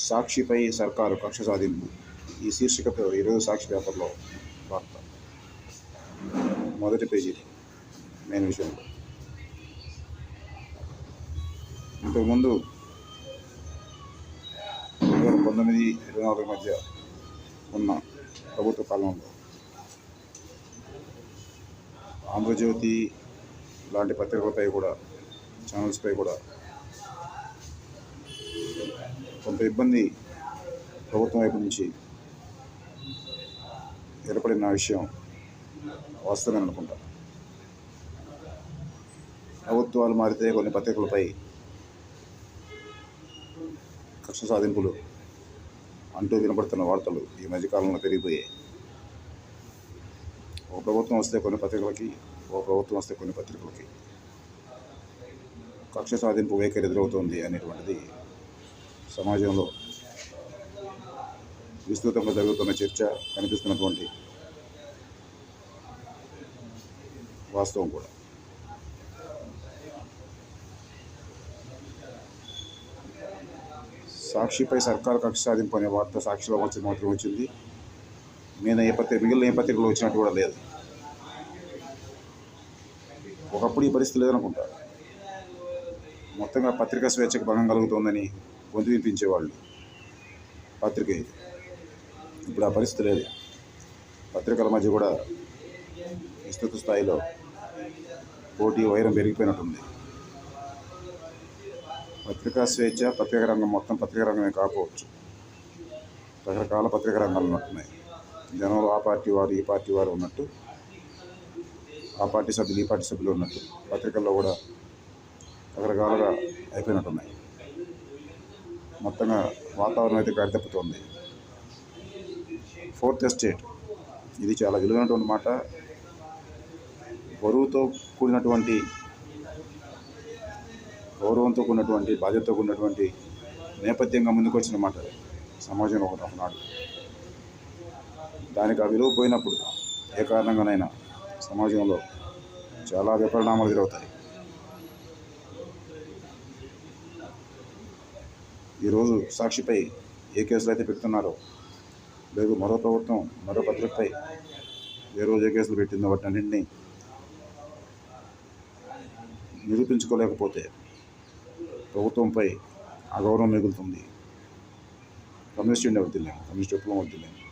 సాక్షిపై సర్కారు కక్ష సాధింపు ఈ శీర్షికతో ఈరోజు సాక్షి పేపర్లో వార్త. మొదటి పేజీ మెయిన్ విషయంలో ఇంతకుముందు రెండు వేల పంతొమ్మిది ఇరవై నాలుగు మధ్య ఉన్న ప్రభుత్వ కాలంలో ఆంధ్రజ్యోతి లాంటి పత్రికలపై కూడా ఛానల్స్పై కూడా కొంత ఇబ్బంది ప్రభుత్వం వైపు నుంచి ఏర్పడిన విషయం వాస్తవమే అనుకుంటా. ప్రభుత్వాలు మారితే కొన్ని పత్రికలపై కక్ష సాధింపులు అంటూ వినపడుతున్న వార్తలు ఈ మధ్యకాలంలో పెరిగిపోయాయి. ఒక ప్రభుత్వం వస్తే కొన్ని పత్రికలకి ఒక ప్రభుత్వం వస్తే కొన్ని పత్రికలకి కక్ష సాధింపు వైఖరి ఎదురవుతోంది అనేటువంటిది సమాజంలో విస్తృతంగా జరుగుతున్న చర్చ కనిపిస్తున్నటువంటి వాస్తవం కూడా. సాక్షిపై సర్కారు కక్ష సాధింపు అనే వార్త సాక్షిలో వచ్చి మాత్రం వచ్చింది. మీద ఏ పత్రిక మిగిలిన ఏ పత్రికలో వచ్చినట్టు కూడా లేదు. ఒకప్పుడు ఈ పరిస్థితి లేదనుకుంటా. మొత్తంగా పత్రికా స్వేచ్ఛకు భంగం కలుగుతోందని గొంతు వినిపించేవాళ్ళు. పత్రిక ఇప్పుడు ఆ పరిస్థితి లేదు. పత్రికల మధ్య కూడా విస్తృత స్థాయిలో పోటీ వైరం పెరిగిపోయినట్టుంది. పత్రికా స్వేచ్ఛ పత్రికా రంగం మొత్తం పత్రికా రంగమే కాకపోవచ్చు. రకరకాల పత్రికా రంగాలు ఉన్నట్టున్నాయి. జనంలో ఆ పార్టీ వారు ఈ పార్టీ వారు ఉన్నట్టు ఆ పార్టీ సభ్యులు ఈ పార్టీ సభ్యులు ఉన్నట్టు పత్రికల్లో కూడా రకరకాలుగా అయిపోయినట్టున్నాయి. మొత్తంగా వాతావరణం అయితే గాడి ఫోర్త్ ఎస్టేట్ ఇది చాలా విలువైనటువంటి మాట. బరువుతో కూడినటువంటి గౌరవంతో కూడినటువంటి బాధ్యతతో కూడినటువంటి నేపథ్యంగా ముందుకు వచ్చిన మాట. సమాజంలో ఒక నాడు దానికి ఆ విలువ పోయినప్పుడు ఏ కారణంగానైనా సమాజంలో చాలా విపరిణామాలు జరుగుతాయి ఈరోజు సాక్షిపై ఏ కేసులు అయితే పెడుతున్నారో లేదు మరో ప్రభుత్వం మరో పత్రికపై ఏ రోజు ఏ కేసులు పెట్టిందో వాటి అన్నింటినీ నిరూపించుకోలేకపోతే ప్రభుత్వంపై అగౌరవం మిగులుతుంది. కమ్యూనిస్ట్ ఇండియా వద్దులేము కమ్యూనిస్ట్ విప్లవం వద్దులేము